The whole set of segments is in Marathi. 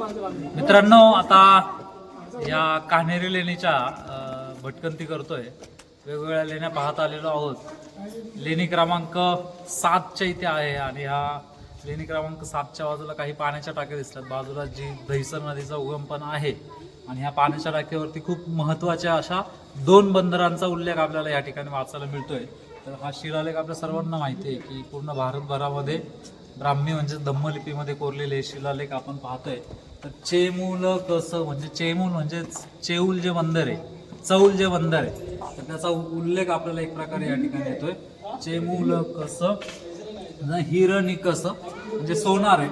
मित्रांनो आता या कान्हेरी लेणीच्या भटकंती करतोय. वेगवेगळ्या लेण्या पाहत आलेलो आहोत. लेणी क्रमांक सातच्या इथे आहे आणि ह्या लेणी क्रमांक सातच्या बाजूला काही पाण्याच्या टाक्या दिसतात. बाजूला जी दहिसर नदीचा उगम पण आहे आणि ह्या पाण्याच्या टाक्यावरती खूप महत्त्वाच्या अशा दोन बंदरांचा उल्लेख आपल्याला या ठिकाणी वाचायला मिळतोय. तर हा शिलालेख आपल्या सर्वांना माहिती आहे की पूर्ण भारतभरामध्ये ब्राह्मी म्हणजे धम्मलिपीमध्ये कोरलेले शिलालेख आपण पाहतोय. तर चेमूल कसं म्हणजे चेमूल म्हणजे चेऊल जे बंदर आहे चौल जे बंदर आहे तर त्याचा उल्लेख आपल्याला एक प्रकारे या ठिकाणी येतोय. चेमूल कसं हिरणी म्हणजे सोनार आहे.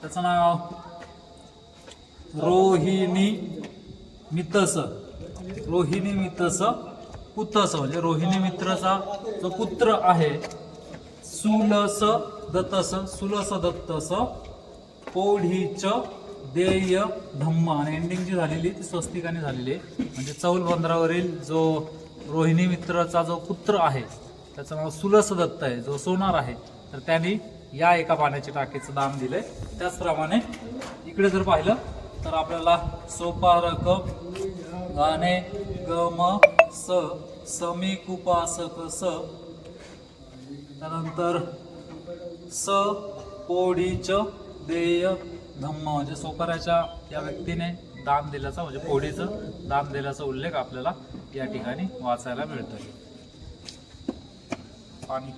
त्याचं नाव रोहिणी मितस. रोहिणी मितस पुतस म्हणजे रोहिणी मित्रचा जो पुत्र आहे सुलस दत्तस सुलस दत्तस पोढीच देय धम्म. आणि एंडिंग जी झालेली ती स्वस्तिकाने झालेली आहे. म्हणजे चौल बंदरावरील जो रोहिणी मित्राचा जो पुत्र आहे त्याचं नाव सुलस दत्त आहे जो सोनार आहे तर त्यांनी या एका पाण्याच्या टाकीचं दान दिलं आहे त्याचप्रमाणे इकडे जर पाहिलं तर आपल्याला सोपारक गाणे गम स समी कुपासक स त्यानंतर स पोडीच देय धम्म. म्हणजे सोपाराच्या या व्यक्तीने दान दिल्याचा म्हणजे पोडीचं दान दिल्याचा उल्लेख आपल्याला या ठिकाणी वाचायला मिळतोय. पाणी